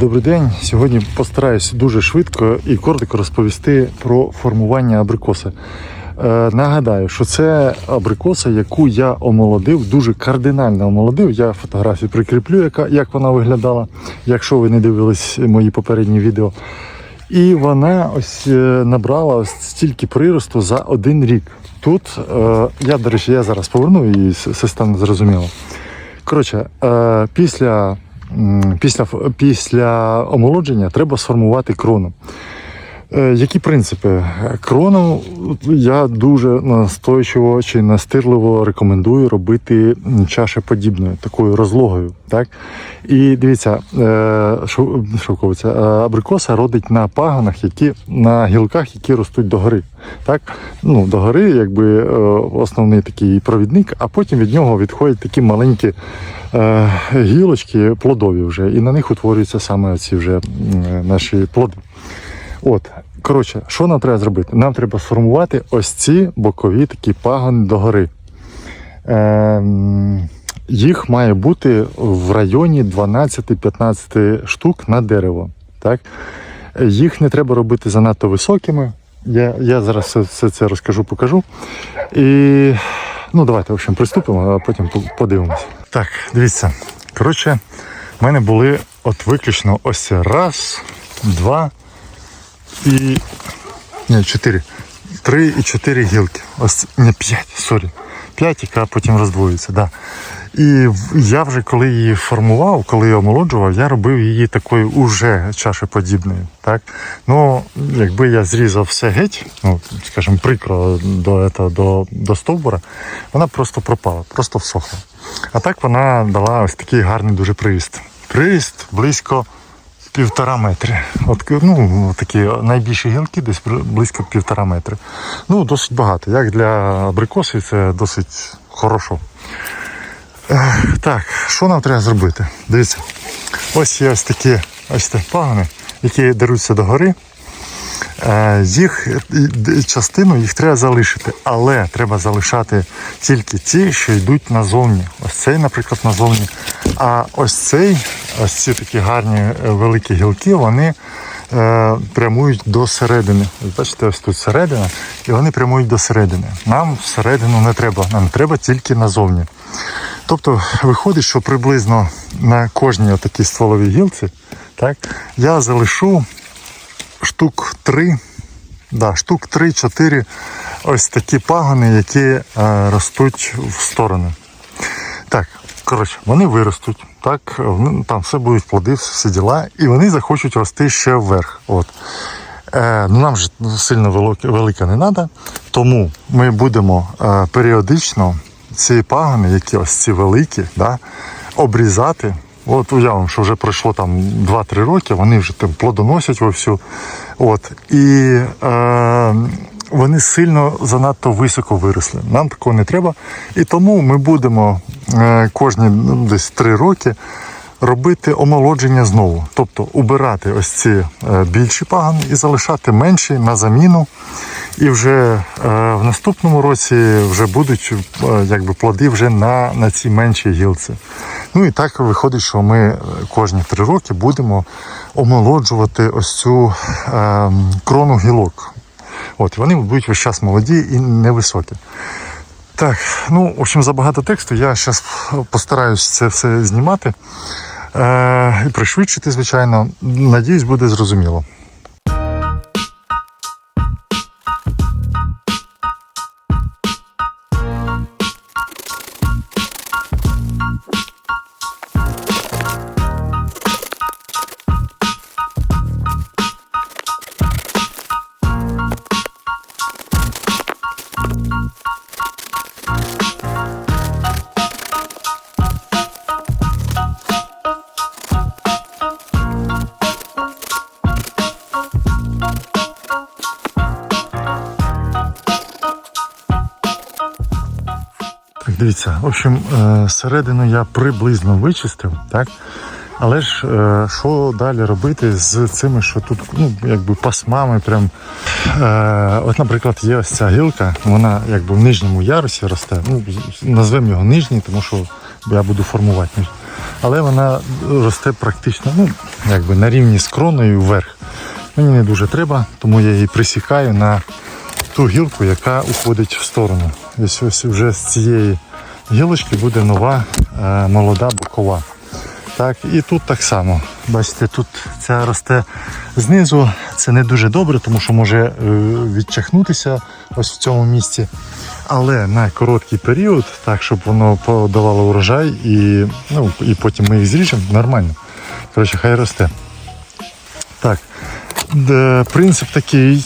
Добрий день. Сьогодні постараюсь дуже швидко і коротко розповісти про формування абрикоси. Е, нагадаю, що це абрикоса, яку я омолодив, дуже кардинально омолодив. Я фотографію прикріплю, яка, як вона виглядала, якщо ви не дивились мої попередні відео. І вона ось е, набрала ось стільки приросту за один рік. Тут е, я, до речі, я зараз поверну і все стане зрозуміло. Коротше, е, після, після, після омолодження треба сформувати крону. Е, Які принципи? Крону я дуже настойчиво чи настирливо рекомендую робити м, чашеподібною, такою розлогою. Так? І дивіться, е, шовковиця, е, абрикоса родить на пагонах, які на гілках, які ростуть догори. Так? Ну, догори, якби основний такий провідник, а потім від нього відходять такі маленькі гілочки плодові вже, і на них утворюються саме ці вже наші плоди. От, коротше, що нам треба зробити? Нам треба сформувати ось ці бокові такі пагони догори. Ем, їх має бути в районі 12-15 штук на дерево. Так? Їх не треба робити занадто високими. Я, я зараз все, все це розкажу, покажу. І ну, давайте, в общем, приступимо, а потім по- подивимось. Так, дивіться. Коротше, в мене були от виключно ось раз, два і. Ні, чотири. Три і чотири гілки. Ось не п'ять, сорі. П'ять, яка потім роздвоюється. Да. І я вже коли її формував, коли її омолоджував, я робив її такою уже чашеподібною. Так? Ну, якби я зрізав все геть, ну, скажімо, прикро до, этого, до, до стовбура, вона просто пропала, просто всохла. А так вона дала ось такий гарний дуже приріст. Приріст близько півтора метри. От, ну, такі найбільші гілки десь близько півтора метри. Ну, досить багато. Як для абрикосів це досить хорошо. Так, що нам треба зробити? Дивіться, ось є ось такі ось пагони, які деруться догори. Е, Їх частину їх треба залишити, але треба залишати тільки ті, що йдуть назовні. Ось цей, наприклад, назовні. А ось цей, ось ці такі гарні е, великі гілки, вони е, прямують до середини. Бачите, ось тут середина, і вони прямують до середини. Нам всередину не треба, нам треба тільки назовні. Тобто виходить, що приблизно на кожній отакій стволовій гілці так, я залишу штук 3, да, штук 3-4 ось такі пагони, які е, ростуть в сторони. Так, коротше, вони виростуть, так, там все будуть плоди, всі діла, і вони захочуть рости ще вверх. От. Е, ну, нам ж сильно велике, не треба, тому ми будемо е, періодично ці пагони, які ось ці великі, да, обрізати. От уявимо, що вже пройшло там 2-3 роки, вони вже там плодоносять вовсю. От, і е, вони сильно занадто високо виросли. Нам такого не треба. І тому ми будемо е, кожні ну, десь 3 роки робити омолодження знову. Тобто убирати ось ці е, більші пагони і залишати менші на заміну. І вже е, в наступному році вже будуть е, якби плоди вже на, на цій меншій гілці. Ну і так виходить, що ми е, кожні три роки будемо омолоджувати ось цю е, крону гілок. От, вони будуть весь час молоді і невисокі. Так, ну, в общем, забагато тексту. Я зараз постараюсь це все знімати е, і пришвидшити, звичайно. Надіюсь, буде зрозуміло. Дивіться, в общем, е, середину я приблизно вичистив, так? Але ж е, що далі робити з цими, що тут ну, якби пасмами прям. Е, от, наприклад, є ось ця гілка, вона якби в нижньому ярусі росте. Ну, назвемо його нижній, тому що я буду формувати. нижній. але вона росте практично ну, якби на рівні з кроною вверх. Мені не дуже треба, тому я її присікаю на ту гілку, яка уходить в сторону. Ось ось вже з цієї гілочки буде нова е, молода бокова. Так, і тут так само. Бачите, тут ця росте знизу. Це не дуже добре, тому що може е, відчахнутися ось в цьому місці. Але на короткий період, так, щоб воно подавало урожай і, ну, і потім ми їх зріжемо, нормально. Коротше, хай росте. Так. Принцип такий,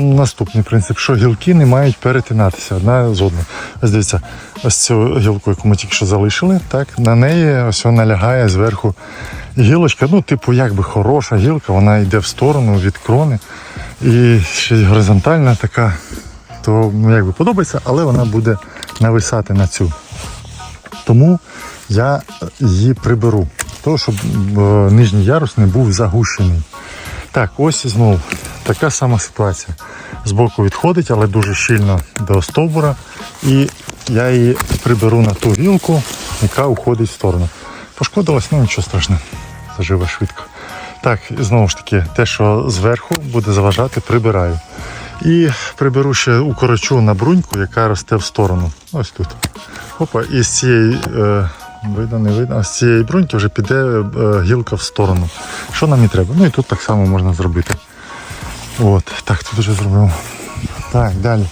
наступний принцип, що гілки не мають перетинатися одна з одною. Ось дивіться, ось цю гілку, яку ми тільки що залишили, так, на неї ось вона лягає зверху гілочка, ну, типу, якби хороша гілка, вона йде в сторону від крони. І ще й горизонтальна така, то ну, якби подобається, але вона буде нависати на цю. Тому я її приберу, того, щоб е, нижній ярус не був загущений. Так, ось знову така сама ситуація. Збоку відходить, але дуже щільно до стовбура. І я її приберу на ту гілку, яка уходить в сторону. Пошкодилась, ну нічого страшного, заживе швидко. Так, і знову ж таки, те, що зверху буде заважати, прибираю. І приберу ще укорочу на бруньку, яка росте в сторону. Ось тут. Опа, і з цієї. Е, Видно, не видно. А з цієї бруньки вже піде е, гілка в сторону. Що нам і треба? Ну і тут так само можна зробити. От, так, тут вже зробив. Так, далі.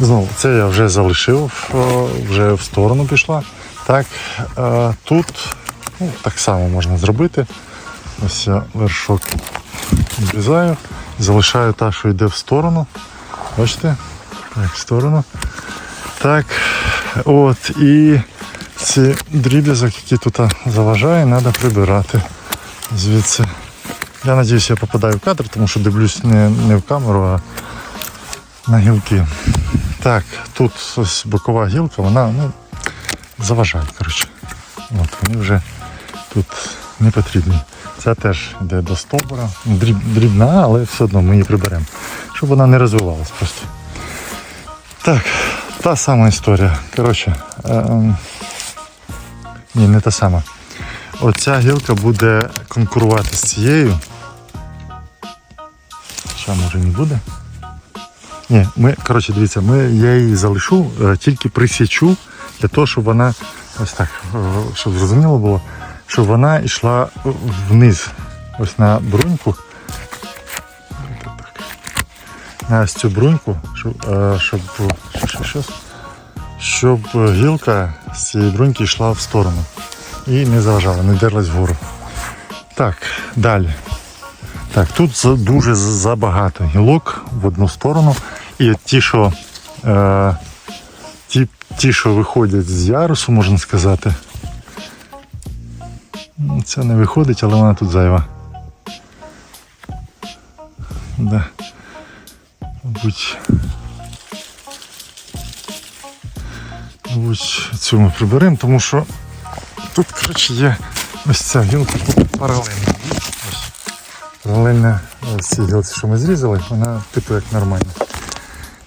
Знову, це я вже залишив, о, вже в сторону пішла. Так, е, тут ну, так само можна зробити. Ось я вершок обрізаю, залишаю та, що йде в сторону. Бачите? Так, в сторону. Так, от, і ці дріб'язок, які тут заважає, треба прибирати звідси. Я сподіваюся, я попадаю в кадр, тому що дивлюсь не, не в камеру, а на гілки. Так, тут ось бокова гілка, вона ну, заважає. коротше. От, вони вже тут не потрібні. Ця теж йде до стовбура. Дріб, дрібна, але все одно ми її приберемо. Щоб вона не розвивалась просто. Так, та сама історія. Коротше, ем, ні, не та сама. Оця гілка буде конкурувати з цією. Ще може не буде. Ні, ми, коротше, дивіться, ми, я її залишу, е, тільки присічу для того, щоб вона, ось так, е, щоб зрозуміло було, щоб вона йшла вниз, ось на бруньку. На ось цю бруньку, щоб, е, щоб, що, що, щоб гілка з цієї бруньки йшла в сторону і не заважала, не дерлась вгору. Так, далі. Так, тут дуже забагато гілок в одну сторону. І от ті, що, е, ті, ті, що виходять з ярусу, можна сказати. Це не виходить, але вона тут зайва. Да. Мабуть. Мабуть, цю ми приберемо, тому що тут, коротше, є ось ця гілка тут паралельна. Ось. Паралельно ось цій гілці, що ми зрізали, вона типу як нормальна.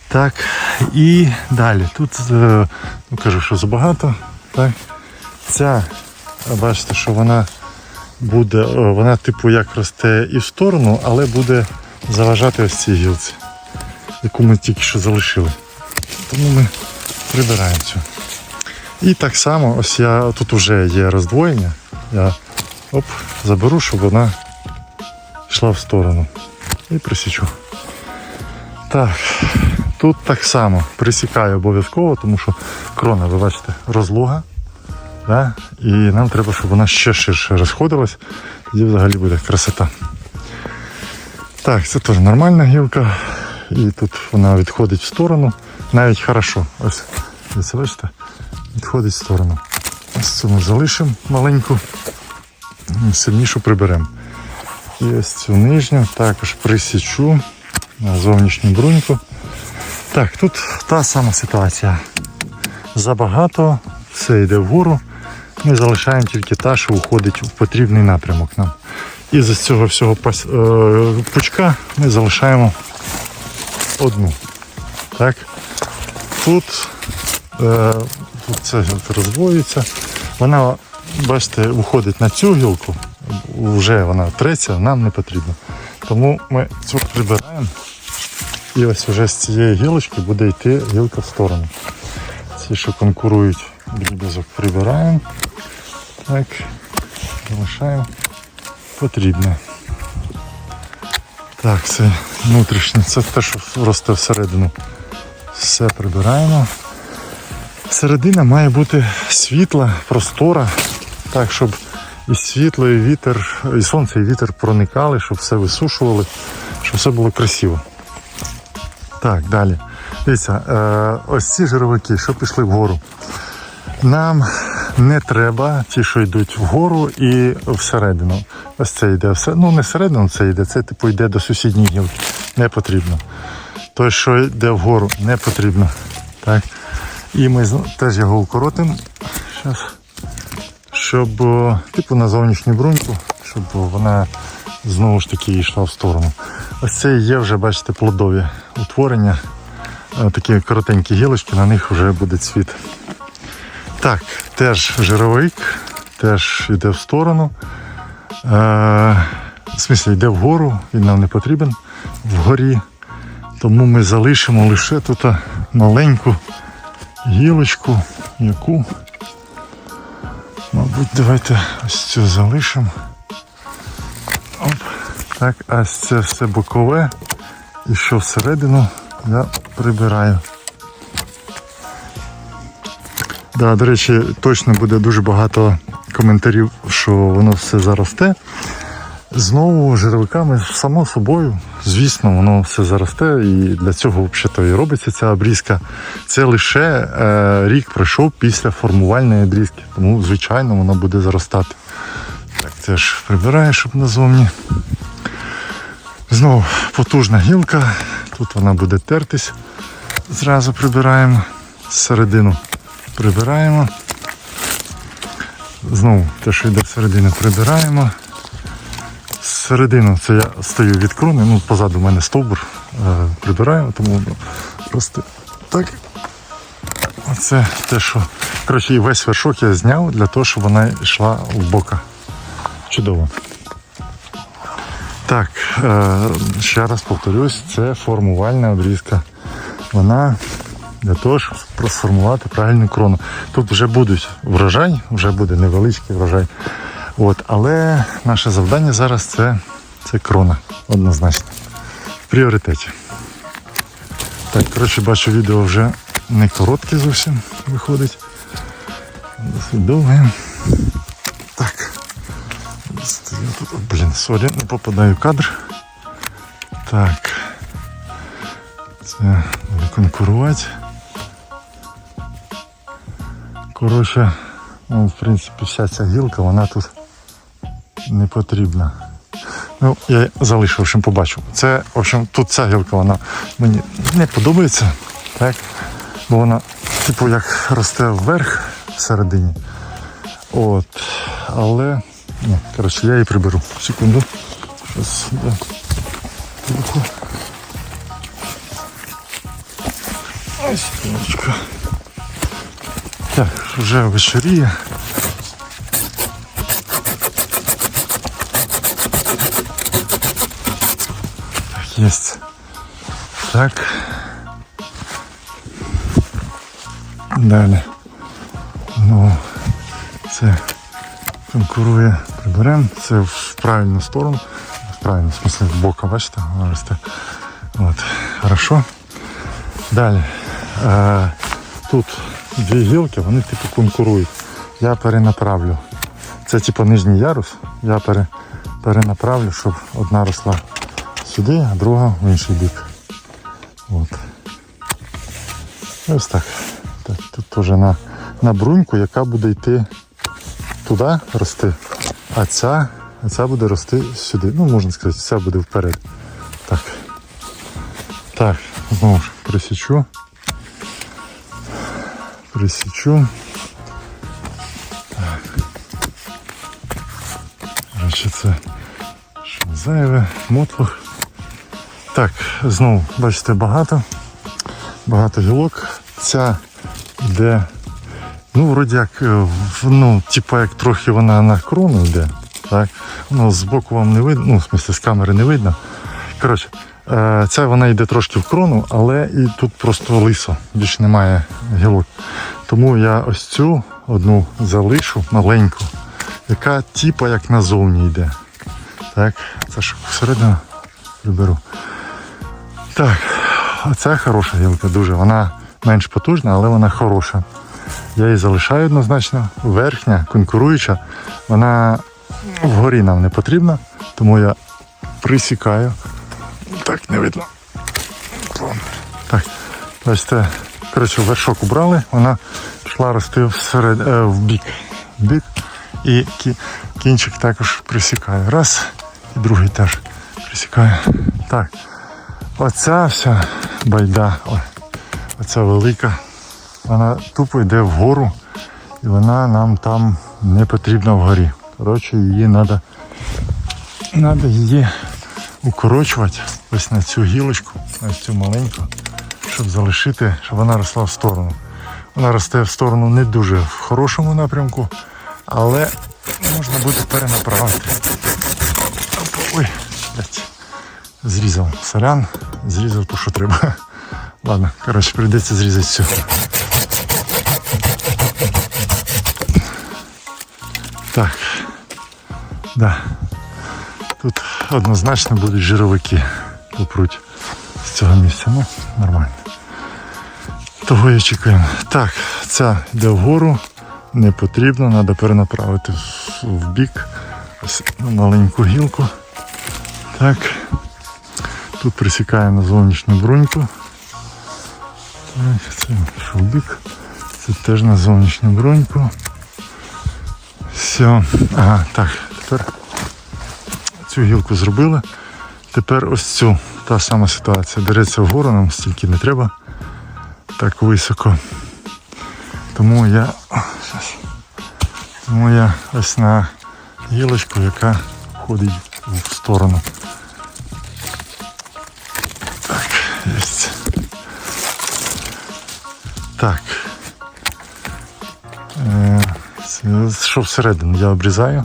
Так, і далі. Тут е, ну, кажу, що забагато. Так. Ця, бачите, що вона буде, е, вона типу як росте і в сторону, але буде заважати ось цій гілці, яку ми тільки що залишили. Тому ми прибираємо цю. І так само, ось я тут вже є роздвоєння. Я оп, заберу, щоб вона йшла в сторону. І присічу. Так, тут так само присікаю обов'язково, тому що крона, ви бачите, розлога. Да? І нам треба, щоб вона ще ширше розходилась. Тоді взагалі буде красота. Так, це теж нормальна гілка. І тут вона відходить в сторону. Навіть хорошо. Ось, ось бачите, відходить в сторону. Ось цю ми залишимо маленьку, сильнішу приберемо. І ось цю нижню також присічу на зовнішню бруньку. Так, тут та сама ситуація. Забагато, все йде вгору. Ми залишаємо тільки та, що уходить в потрібний напрямок нам. І з цього всього е, пучка ми залишаємо одну. Так. Тут, е, тут це розвоюється. Вона бачите, виходить на цю гілку, вже вона треться, нам не потрібно. Тому ми цю прибираємо. І ось вже з цієї гілочки буде йти гілка в сторону. Ці, що конкурують, дріб'язок прибираємо. Так, залишаємо потрібне. Так, це внутрішнє, це те, що росте всередину. Все прибираємо. Середина має бути світла, простора, так, щоб і світло, і вітер, і сонце, і вітер проникали, щоб все висушували, щоб все було красиво. Так, далі. Дивіться, е, ось ці жировики, що пішли вгору. Нам не треба ті, що йдуть вгору і всередину. Ось це йде все. Ну, не всередину це йде, це типу йде до сусідньої гілки. Не потрібно. Той, що йде вгору, не потрібно. Так. І ми теж його укоротимо. Щоб, типу, на зовнішню бруньку, щоб вона знову ж таки йшла в сторону. Ось це є вже, бачите, плодові утворення. Е, Такі коротенькі гілочки, на них вже буде цвіт. Так, теж жировик, теж йде в сторону. Е, в смислі йде вгору, він нам не потрібен вгорі. Тому ми залишимо лише тут маленьку гілочку, яку, мабуть, давайте ось цю залишимо. Оп. Так, ось це все бокове. І що всередину я прибираю. Да, до речі, точно буде дуже багато коментарів, що воно все заросте. Знову жировиками, само собою, звісно, воно все заросте, і для цього взагалі і робиться ця обрізка. Це лише е, рік пройшов після формувальної обрізки, тому, звичайно, воно буде заростати. Так, теж прибираю, щоб назовні. Знову потужна гілка, тут вона буде тертись. Зразу прибираємо середину. Прибираємо. Знову те, що йде всередину, прибираємо. Середину це я стою від крони, ну позаду в мене стовбур е, прибираю, тому просто так. Оце те, що. Коротше, весь вершок я зняв для того, щоб вона йшла в бока. Чудово. Так, е, ще раз повторюсь, це формувальна обрізка. Вона для того, щоб сформувати правильну крону. Тут вже будуть врожай, вже буде невеличкий врожай. От, але наше завдання зараз це, це крона, однозначно. В пріоритеті. Так, коротше, бачу, відео вже не коротке зовсім виходить. Досить довге. Так. Блін, сорі, не попадаю в кадр. Так. Це буде конкурувати. Коротше, ну, в принципі, вся ця гілка, вона тут не потрібна. Ну, я залишив, в общем, побачу. Це, в общем, тут ця гілка, вона мені не подобається, так? Бо вона, типу, як росте вверх всередині. От. Але. Ні, коротше, я її приберу. Секунду. Щас, да. Ось. Так, вже вечоріє. Так. Далі. Ну, це конкурує, приберемо. Це в правильну сторону. В правильну, в смысле, в бока, бачите, росте. От, хорошо. Далі. Е, тут дві гілки, вони типу конкурують. Я перенаправлю. Це типу нижній ярус. Я пере, перенаправлю, щоб одна росла сюди, а друга в інший бік. Ось так. так тут теж на, на бруньку, яка буде йти туди рости, а ця, а ця буде рости сюди. Ну, можна сказати, ця буде вперед. Так. Так, знову ж присічу. Присічу. Так. Коротше, це що зайве, мотлох. Так, знову, бачите, багато. Багато гілок. Ця йде Ну, вроді як, е, ну, типа як трохи вона на крону йде. Так? Ну, збоку вам не видно, ну, в смысле, з камери не видно. Коротше, е, ця вона йде трошки в крону, але і тут просто лисо, більше немає гілок. Тому я ось цю одну залишу маленьку, яка типа як назовні йде. Так, це ж всередину приберу. Так, оця хороша гілка дуже. Вона менш потужна, але вона хороша. Я її залишаю однозначно. Верхня, конкуруюча, вона вгорі нам не потрібна, тому я присікаю. Так, не видно. Так, бачите, коротше, вершок убрали, вона пішла рости всеред, е, в бік. В бік. І кі- кінчик також присікаю. Раз, і другий теж присікаю. Так. Оця вся байда, ой, оця велика, вона тупо йде вгору, і вона нам там не потрібна вгорі. Коротше, її треба треба її укорочувати ось на цю гілочку, на цю маленьку, щоб залишити, щоб вона росла в сторону. Вона росте в сторону не дуже в хорошому напрямку, але можна буде перенаправити. Ой, блядь. Зрізав солян, зрізав то, що треба. Ладно, коротше, прийдеться зрізати все. Так. Да. Тут однозначно будуть жировики попруть з цього місця. Ну, нормально. Того і чекаємо. Так, ця йде вгору, не потрібно, треба перенаправити в- бік Ось маленьку гілку. Так. Тут присікаємо на зовнішню бруньку. Це пішов в бік. Це теж на зовнішню бруньку. Все. Ага, так, тепер цю гілку зробили. Тепер ось цю та сама ситуація. Береться вгору, нам стільки не треба. Так високо. Тому я. Тому я ось на гілочку, яка входить в сторону. Так. Е, що всередину я обрізаю.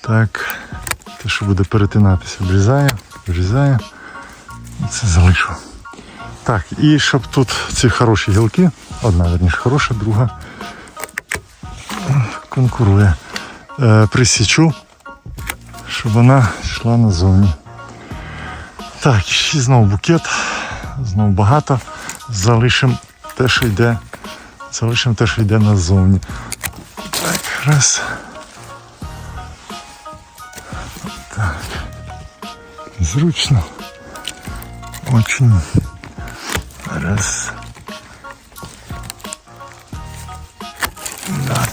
Так. Те, що буде перетинатися, обрізаю, обрізаю. Це залишу. Так, і щоб тут ці хороші гілки, одна верніше хороша, друга конкурує. Е, присічу, щоб вона йшла назовні. Так, і знову букет, знову багато. Залишимо те, що йде. Залишимо те, що йде назовні. Так, раз. Так. Зручно. Очень. Раз. Да.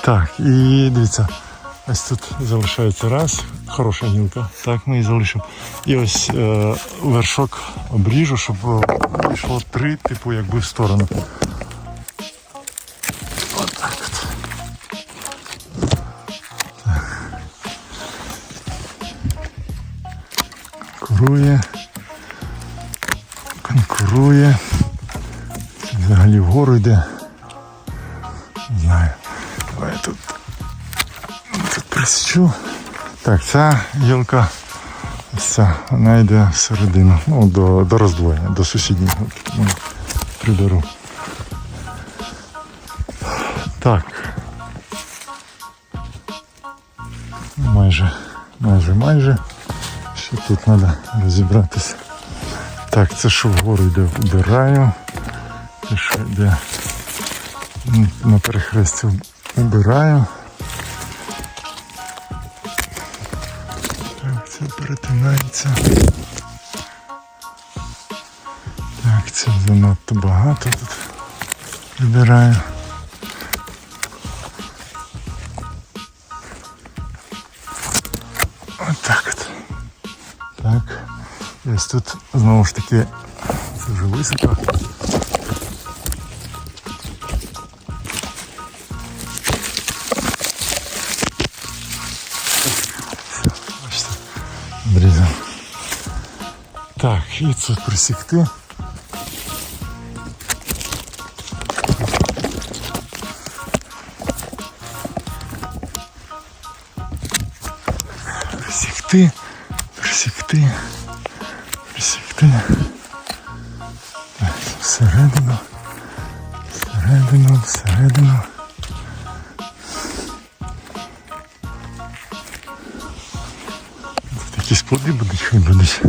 Так, і дивіться, ось тут залишається раз, хороша гілка. Так, ми її залишимо. І ось е, вершок обріжу, щоб е, пішло три, типу, якби в сторону. Отак от. Конкурує. Конкурує. Взагалі вгору йде. Тут. Так, ця гілка, ця, вона йде всередину, ну, до, до роздвоєння, до сусіднього. Ну, приберу. Так. Майже, майже, майже. Ще тут треба розібратися. Так, це що вгору йде, вбираю. Це що йде на перехресті убираю. Перетинається. Так, це занадто багато тут вибираю. Отак от. Так. Ось тут знову ж таки це вже високо. Так, і це присікти. Присікти, присікти, присікти. Так, всередину, всередину, всередину. Тут якісь плоди будуть, хай будуть.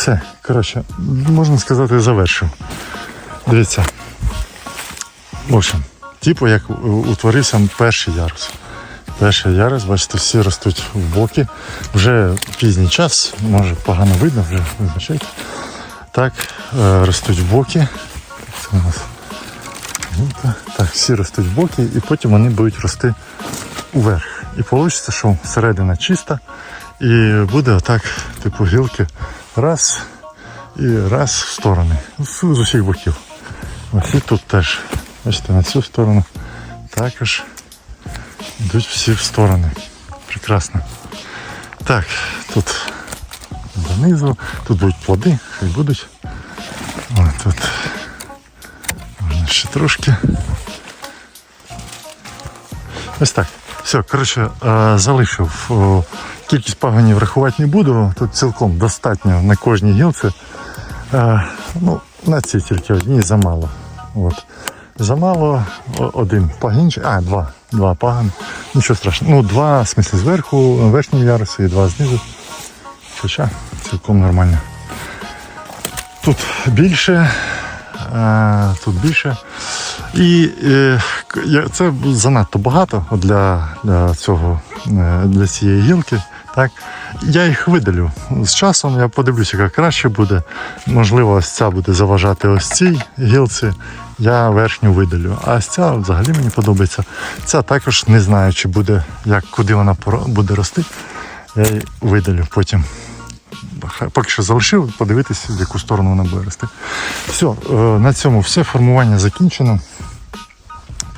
Все. Коротше, можна сказати, завершив. Дивіться. В общем, типу як утворився перший ярус. Перший ярус, бачите, всі ростуть в боки. Вже пізній час, може погано видно, вже вибачайте. Так, е, ростуть в боки. Це у нас. Так, всі ростуть в боки, і потім вони будуть рости уверх. І вийде, що середина чиста, і буде отак, типу, гілки раз і раз в сторони. З, з усіх боків. Ось і тут теж. Бачите, на цю сторону також йдуть всі в сторони. Прекрасно. Так, тут донизу, тут будуть плоди, хай будуть. О, тут можна ще трошки. Ось так. Все, коротше, е, залишив. Кількість пагонів рахувати не буду. Тут цілком достатньо на кожній гілці. Е, Ну, на цій тільки одній замало. От. Замало один пагінчик, а, два. Два пагон. Нічого страшного. Ну, два, в смислі, зверху, верхній ярусі і два знизу. Хоча цілком нормально. Тут більше, е, тут більше. І це занадто багато для, для цього, е, для цієї гілки. Так? Я їх видалю. З часом я подивлюся, яка краще буде. Можливо, ось ця буде заважати ось цій гілці. Я верхню видалю. А ось ця взагалі мені подобається. Ця також не знаю, чи буде, як, куди вона буде рости. Я її видалю потім. Поки що залишив, подивитися, в яку сторону вона буде рости. Все, е, на цьому все. Формування закінчено.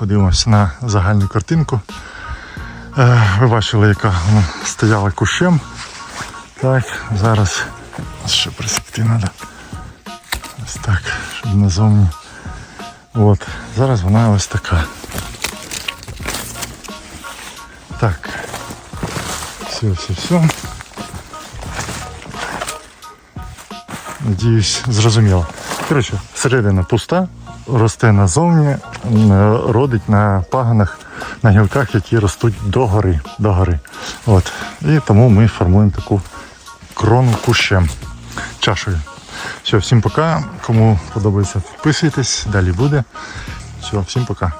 Подивимося на загальну картинку. Е, Ви бачили, яка вона стояла кущем. Так, зараз ще присікти треба. Ось так, щоб назовні. От, зараз вона ось така. Так. Все, все, все. Надіюсь, зрозуміло. Коротше, середина пуста, росте назовні, родить на паганах, на гілках, які ростуть догори. догори. От. І тому ми формуємо таку крону кущем, чашею. Все, всім пока. Кому подобається, підписуйтесь, далі буде. Все, всім пока.